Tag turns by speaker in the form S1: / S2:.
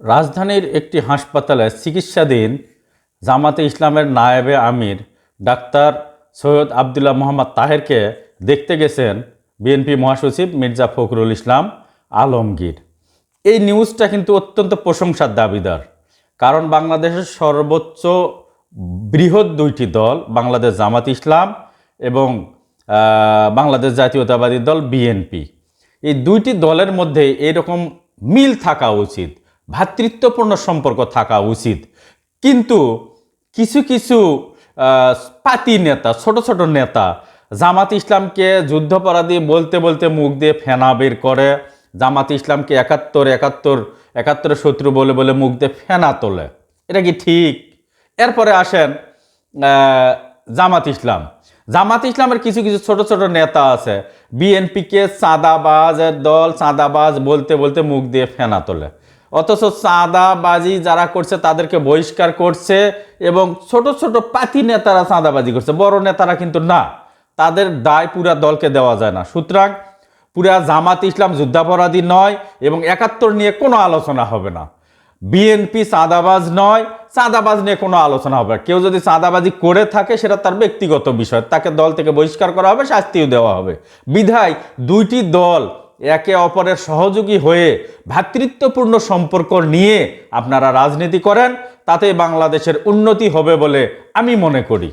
S1: রাজধানীর একটি হাসপাতালে চিকিৎসাধীন জামাতে ইসলামের নায়েবে আমির ডাক্তার সৈয়দ আবদুল্লাহ মোহাম্মদ তাহেরকে দেখতে গেছেন বিএনপি মহাসচিব মির্জা ফখরুল ইসলাম আলমগীর। এই নিউজটা কিন্তু অত্যন্ত প্রশংসার দাবিদার, কারণ বাংলাদেশের সর্বোচ্চ বৃহৎ দুইটি দল, বাংলাদেশ জামাত ইসলাম এবং বাংলাদেশ জাতীয়তাবাদী দল বিএনপি। এই দুইটি দলের মধ্যে এরকম মিল থাকা উচিত। ভ্রাতৃত্বপূর্ণ সম্পর্ক থাকা উচিত। কিন্তু কিছু কিছু পাতি নেতা, ছোট ছোট নেতা জামাত ইসলামকে যুদ্ধপরাধী বলতে বলতে মুখ দিয়ে ফেনা বের করে, জামাত ইসলামকে একাত্তর একাত্তর, একাত্তরের শত্রু বলে বলে মুখ দিয়ে ফেনা তোলে। এটা কি ঠিক? এরপরে আসেন জামাত ইসলাম। জামাত ইসলামের কিছু কিছু ছোট ছোট নেতা আছে, বিএনপিকে চাঁদাবাজের দল, চাঁদাবাজ বলতে বলতে মুখ দিয়ে ফেনা তোলে। অথচ চাঁদাবাজি যারা করছে তাদেরকে বহিষ্কার করছে এবং ছোট ছোট পাতি নেতারা চাঁদাবাজি করছে, বড় নেতারা কিন্তু না। তাদের দায় পুরা দলকে দেওয়া যায় না। সুতরাং পুরা জামাত ইসলাম যুদ্ধাপরাধী নয় এবং একাত্তর নিয়ে কোনো আলোচনা হবে না। বিএনপি চাঁদাবাজ নয়, চাঁদাবাজ নিয়ে কোনো আলোচনা হবে। কেউ যদি চাঁদাবাজি করে থাকে, সেটা তার ব্যক্তিগত বিষয়। তাকে দল থেকে বহিষ্কার করা হবে, শাস্তিও দেওয়া হবে। বিধায় দুইটি দল একে অপরের সহযোগী হয়ে ভ্রাতৃত্বপূর্ণ সম্পর্ক নিয়ে আপনারা রাজনীতি করেন, তাতে বাংলাদেশের উন্নতি হবে বলে আমি মনে করি।